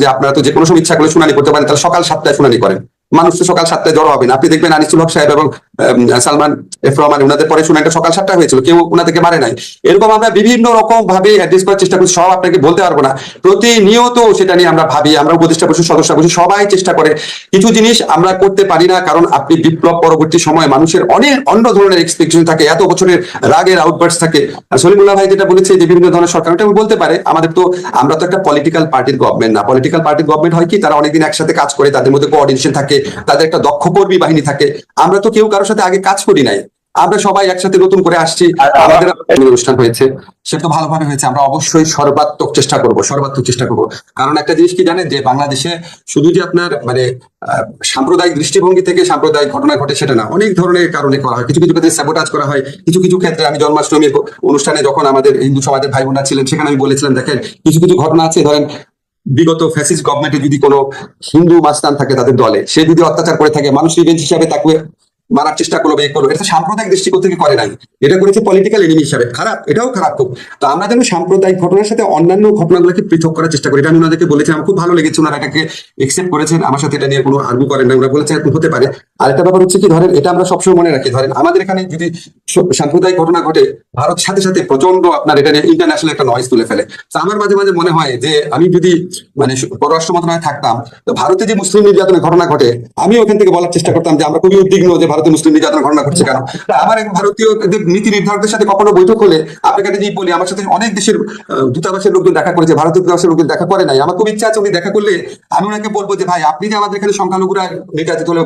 যে আপনারা তো যে কোনো সময় ইচ্ছা করে শুনানি করতে পারেন, তাহলে সকাল সাতটায় শুনানি করেন। মানুষ তো সকাল সাতটায় জড়ো হবে না। আপনি দেখবেন আনিসুল হক সাহেব এবং সালমান এফ রহমান ওনাদের পরে শুনানিটা সকাল সাতটায় হয়েছিল, কেউ ওনাদেরকে মারে নাই। এরকম আমরা বিভিন্ন রকম ভাবে অ্যাড্রেস করার চেষ্টা করছি, সব আপনাকে বলতে পারব না। প্রতিনিয়ত সেটা নিয়ে আমরা ভাবি, আমরা উপদেষ্টা পরিষদ সদস্য বসে, সবাই চেষ্টা করে। কিছু জিনিস আমরা করতে পারি না, কারণ আপনি বিপ্লব পরবর্তী সময় মানুষের অনেক অন্য ধরনের এক্সপেকটেশন থাকে, এত বছরের রাগের আউটবার্স থাকে। সলিমুল্লাহ ভাই যেটা বলেছে যে বিভিন্ন ধরনের সরকার, ওটা বলতে পারে, আমাদের তো, আমরা তো একটা পলিটিক্যাল পার্টির গভর্নমেন্ট না। পলিটিক্যাল পার্টির গভর্নমেন্ট হয় কি, তারা অনেকদিন একসাথে কাজ করে, তাদের মধ্যে কোঅর্ডিনেশন থাকে তাদের একটা দক্ষ কর্মী বাহিনী থাকে। আমরা তো কেউ কারোর সাথে আগে কাজ করি নাই। আমরা সবাই একসাথে নতুন করে আসছি। আমাদের অনুষ্ঠান হয়েছে। সে তো ভালোভাবে হয়েছে। আমরা অবশ্যই সর্বাত্মক চেষ্টা করব সর্বাত্মক চেষ্টা করব। কারণ একটা জিনিস কি জানেন যে বাংলাদেশে শুধু যে আপনার মানে সাম্প্রদায়িক দৃষ্টিভঙ্গি থেকে সাম্প্রদায়িক ঘটনা ঘটে সেটা না। অনেক ধরনের কারণে করা হয়। কিছু কিছু ক্ষেত্রে স্যাবোটাজ করা হয়। কিছু কিছু ক্ষেত্রে আমি জন্মাষ্টমীর অনুষ্ঠানে যখন আমাদের হিন্দু সমাজের ভাই বোনরা ছিলেন সেখানে আমি বলেছিলাম দেখেন কিছু কিছু ঘটনা আছে। ধরেন বিগত ফ্যাসিস্ট গভর্নমেন্টে যদি কোনো হিন্দু মাস্তান থাকে তাদের দলে, সে যদি অত্যাচার করে থাকে, মানুষ রিভেঞ্জ হিসাবে তাকে মারার চেষ্টা করল বা করল। এটা সাম্প্রদায়িক দৃষ্টিকোণ থেকে করে নাই। এটা করেছে পলিটিক্যাল এনিমি হিসাবে। খারাপ, এটাও খারাপ খুব। তো আমরা যেন সাম্প্রদায়িক ঘটনার সাথে অন্যান্য ঘটনাগুলোকে পৃথক করার চেষ্টা করি। এটা আমি ওনাদেরকে বলেছি, আমার খুব ভালো লেগেছে ওনারা এটাকে একসেপ্ট করেছেন। আমার সাথে এটা নিয়ে কোনো আর্গু করেন না ওরা বলেছেন এরকম হতে পারে। আরেকটা ব্যাপার হচ্ছে কি, ধরেন, এটা আমরা সবসময় মনে রাখি। ধরেন, আমাদের এখানে যদি সাম্প্রদায়িক ঘটনা ঘটে, ভারত সাথে সাথে প্রচণ্ড আপনার এটা নিয়ে ইন্টারন্যাশনাল একটা নয়েজ তুলে ফেলে। তো আমার মাঝে মাঝে মনে হয় যে, আমি যদি মানে পররাষ্ট্র মন্ত্রণালয়ে থাকতাম, তো ভারতে যে মুসলিম নির্যাতনের ঘটনা ঘটে, আমি ওখান থেকে বলার চেষ্টা করতাম যে, আমরা খুবই উদ্বিগ্ন যে ভারতে মুসলিম নির্যাতনের ঘটনা ঘটছে কেন? আমার এক ভারতীয় নীতি নির্ধারকদের সাথে কখনো বৈঠক হলে আপনাকে জিনিস বলি আমার সাথে অনেক দেশের দূতাবাসের লোকজন দেখা করেছে ভারতীয় দূতাবাসের লোকজন দেখা করে নাই। আমার খুব ইচ্ছা আছে উনি দেখা করলে আমি ওনাকে বলব যে ভাই আপনি যে আমাদের এখানে সংখ্যালঘুরা নির্যাতিত হলে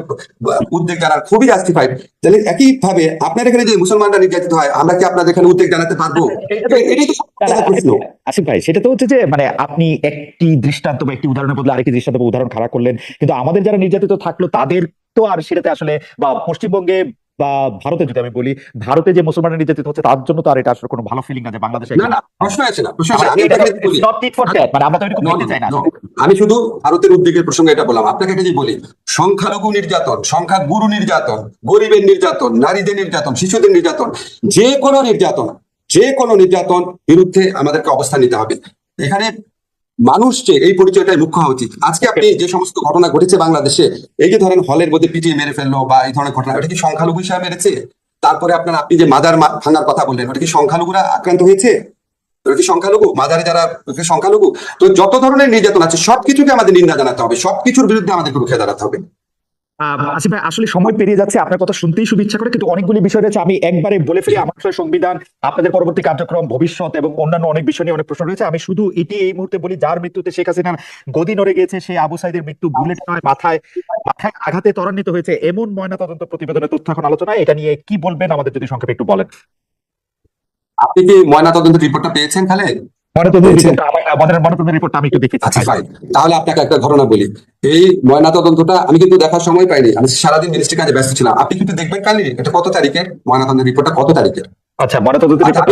উদ্বেগ জানার খুবই জাস্টিফাইড তাহলে একই ভাবে আপনার এখানে যে মুসলমানরা নির্যাতিত হয় আমরা কি আপনাদের এখানে উদ্বেগ জানাতে পারব? এটাই তো সবচেয়ে প্রশ্ন। আসিফ ভাই সেটা তো হচ্ছে যে মানে আপনি একটি দৃষ্টান্ত বা একটি উদাহরণের বদলে আরেকটি দৃষ্টান্ত উদাহরণ খারাপ করলেন। কিন্তু আমাদের যারা নির্যাতিত থাকল তাদের তো আর সেটাতে আসলে বা পশ্চিমবঙ্গে বা ভারতে যদি আমি বলি ভারতে যে মুসলমানের নির্যাতিত হচ্ছে তার জন্য তো আর এটা আসলে কোনো ভালো ফিলিং আছে বাংলাদেশে না না প্রশ্ন আছে না প্রশ্ন আছে। tat, মানে আমরা তো এরকম করতে চাই না. আমি শুধু ভারতের উদ্বেগের প্রসঙ্গে এটা বললাম। আপনাকে একটা যে বলি সংখ্যালঘু নির্যাতন সংখ্যা গুরু নির্যাতন গরিবের নির্যাতন নারীদের নির্যাতন শিশুদের নির্যাতন যে কোনো নির্যাতন যে কোনো নির্যাতন বিরুদ্ধে আমাদেরকে অবস্থান নিতে হবে। এখানে মানুষ যে এই পরিচয়টাই মুখ্য হওয়া উচিত। আজকে আপনি যে সমস্ত ঘটনা ঘটেছে বাংলাদেশে, এই যে ধরেন হলের মধ্যে পিটিয়ে মেরে ফেলল বা এই ধরনের ঘটনা, ওটা কি সংখ্যালঘু হিসাবে মেরেছে? তারপরে আপনার আপনি যে মাদার ভাঙার কথা বললেন, ওটা কি সংখ্যালঘুরা আক্রান্ত হয়েছে? ওটা কি সংখ্যালঘু? মাদারে যারা সংখ্যালঘু? তো যত ধরনের নির্যাতন আছে, সবকিছুকে আমাদের নিন্দা জানাতে হবে। সবকিছুর বিরুদ্ধে আমাদের রুখে দাঁড়াতে হবে। আসিফ ভাই আসলে সময় পেরিয়ে যাচ্ছে আপনার কথা শুনতেই শুধু ইচ্ছা করে কিন্তু অনেকগুলি বিষয় রয়েছে আমি একবারে বলে ফেলি। আমার আসলে সংবিধান আপনাদের পরবর্তী কার্যক্রম ভবিষ্যৎ এবং অন্যান্য অনেক বিষয় নিয়ে অনেক প্রশ্ন রয়েছে। আমি শুধু এটি এই মুহূর্তে বলি যার মৃত্যুতে শেখ হাসিনার গদি নড়ে গিয়েছে সেই আবু সাইদের মৃত্যু বুলেট নয় মাথায় মাথায় আঘাতে ত্বরান্বিত হয়েছে। এমন ময়নাতদন্ত প্রতিবেদনের তথ্য এখন আলোচনায় এটা নিয়ে কি বলবেন আমাদের যদি সংক্ষেপে একটু বলেন। আপনি কি ময়নাতদন্তের রিপোর্টটা পেয়েছেন পেয়েছেন? রিপোর্টটা আমার- আমাদের ময়নাতদন্ত রিপোর্টটা আমি একটু দেখি আচ্ছা ফাইন তাহলে আপনাকে একটা ঘটনা বলি। এই ময়নাতদন্তটা আমি কিন্তু দেখার সময় পাইনি। আমি সারাদিন মিনিস্ট্রি কাজে ব্যস্ত ছিলাম। আপনি কিন্তু দেখবেন কালি এটা কত তারিখের ময়নাতদন্তের রিপোর্টটা কত তারিখের আচ্ছা ময়নাতদন্ত আচ্ছা,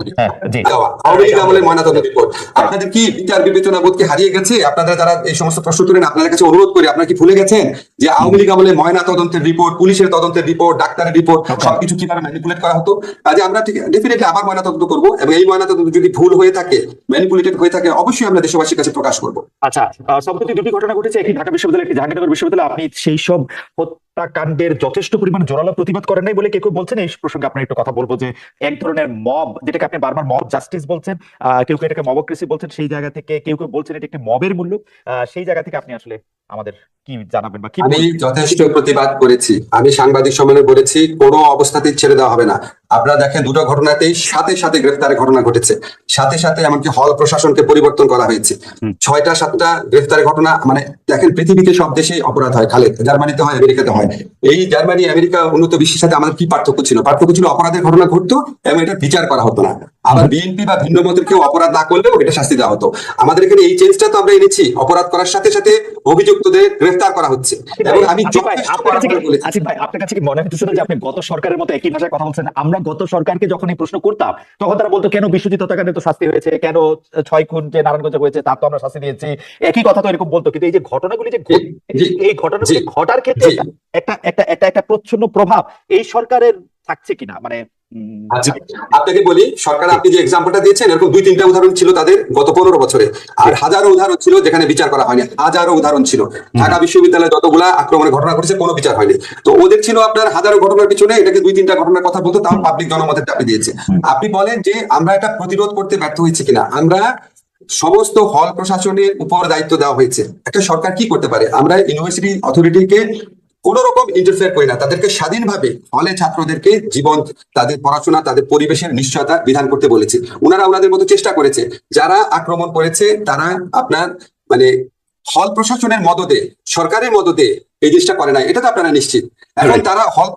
করি। হ্যাঁ জি। দেওয়া। আওয়ামী লীগ আমলের ময়নাতদন্ত রিপোর্ট। আপনাদের কি বিচার বিবেচনা হারিয়ে গেছে? আপনারা যারা এই সমস্ত প্রশ্ন তুলেন আপনাদের কাছে অনুরোধ করি আপনারা কি ভুলে গেছেন যে আওয়ামী লীগ আমলে ময়না তদন্তের রিপোর্ট পুলিশের তদন্তের রিপোর্ট ডাক্তারের রিপোর্ট সবকিছু কীভাবে ম্যানিপুলেট করা হতো? কাজে আমরা ঠিক ডেফিনেটলি আবার ময়না তদন্ত করব এবং এই ময়না তদন্ত যদি ভুল হয়ে থাকে ম্যানিপুলেটেড হয়ে থাকে অবশ্যই আমরা দেশবাসীর কাছে প্রকাশ করব। আচ্ছা সম্প্রতি দুটি ঘটনা ঘটেছে একটি ঢাকা বিশ্ববিদ্যালয় একটি জাহাঙ্গীরনগর বিশ্ববিদ্যালয়। আপনি সেই সব হত্যাকাণ্ডের যথেষ্ট পরিমাণ জোরালো প্রতিবাদ করেন নাই বলে কেউ কেউ বলছেন এই প্রসঙ্গে আপনার একটু কথা বলব যে এক ধরনের মব যেটাকে আপনি বারবার মব জাস্টিস বলছেন কেউ কেউ এটাকে মবক্রেসি বলছেন, সেই জায়গা থেকে কেউ কেউ বলছেন এটা একটি মবের মূল্য সেই জায়গা থেকে আপনি আসলে আমাদের কি জানাবেন বা কি আমি যথেষ্ট প্রতিবাদ করেছি। আমি সাংবাদিক সম্মেলনে বলেছি কোনো অবস্থাতেই ছেড়ে দেওয়া হবে না। আপনারা দেখেন দুটো ঘটনাতেই সাথে সাথে গ্রেফতারের ঘটনা ঘটেছে। সাথে সাথে এমনকি হল প্রশাসনকে পরিবর্তন করা হয়েছে। ছয়টা সাতটা গ্রেফতারের ঘটনা মানে দেখেন পৃথিবীতে সব দেশেই অপরাধ হয়। খালে জার্মানিতে হয় আমেরিকাতে হয়। এই জার্মানি আমেরিকা উন্নত বিশ্বের সাথে আমাদের কি পার্থক্য ছিল? পার্থক্য ছিল অপরাধের ঘটনা ঘটতো এবং এটা বিচার করা হতো না। আবার বিএনপি বা ভিন্ন মতের কেউ অপরাধ না করলেও এটা শাস্তি দেওয়া হতো। আমাদের এখানে এই চেঞ্জটা তো আমরা এনেছি। অপরাধ করার সাথে সাথে অভিযুক্তদের গ্রেফতার করা হচ্ছে। এবং আমি আসিফ ভাই, আপনার কাছে কি- বারবার বলেছি আসিফ ভাই, আপনার কাছে কি মনে হচ্ছে যে আপনি গত সরকারের মতো একই ভাষায় কথা বলছেন? আমরা গত সরকারকে যখন এই প্রশ্ন করতাম তখন তারা বলতো কেন বিশ্বজিৎ হত্যাকাণ্ডে তো শাস্তি হয়েছে? কেন ছয় খুন যে নারায়ণগঞ্জে হয়েছে তার তো আমরা শাস্তি দিয়েছি? একই কথা তো এরকম বলতো। কিন্তু এই যে ঘটনাগুলি যে এই ঘটনাগুলি ঘটার ক্ষেত্রে একটা একটা একটা একটা প্রচ্ছন্ন প্রভাব এই সরকারের থাকছে কিনা? মানে আচ্ছা আপনাকে বলি সরকার আপনি যে এক্সাম্পলটা দিয়েছেন এরকম দুই তিনটা উদাহরণ ছিল তাদের গত পনেরো বছরে। আর হাজারো উদাহরণ ছিল যেখানে বিচার করা হয়নি। হাজারো উদাহরণ ছিল। ঢাকা বিশ্ববিদ্যালয়ে যতগুলা আক্রমণের ঘটনা ঘটেছে কোনো বিচার হয়নি। তো ওদের ছিল আপনার হাজারো ঘটনার পিছনে এটাকে দুই তিনটা ঘটনার কথা বলতো তাও পাবলিক জনমতের চাপে দিয়েছে। আপনি বলেন যে আমরা এটা প্রতিরোধ করতে ব্যর্থ হয়েছি কিনা? আমরা সমস্ত হল প্রশাসনের উপর দায়িত্ব দেওয়া হয়েছে। একটা সরকার কি করতে পারে? আমরা ইউনিভার্সিটি অথরিটিকে কোন রকম ইন্টারফেয়ার করি না। তাদেরকে স্বাধীনভাবে হলে ছাত্রদেরকে জীবন তাদের পড়াশোনা তাদের পরিবেশের নিশ্চয়তা বিধান করতে বলেছে। ওনারা ওনাদের মতো চেষ্টা করেছে। যারা আক্রমণ করেছে তারা আপনার মানে হল প্রশাসনের মদতে সরকারের মদতে এই জিনিসটা করে না এটা তো আপনারা নিশ্চিত। এখন তারা হল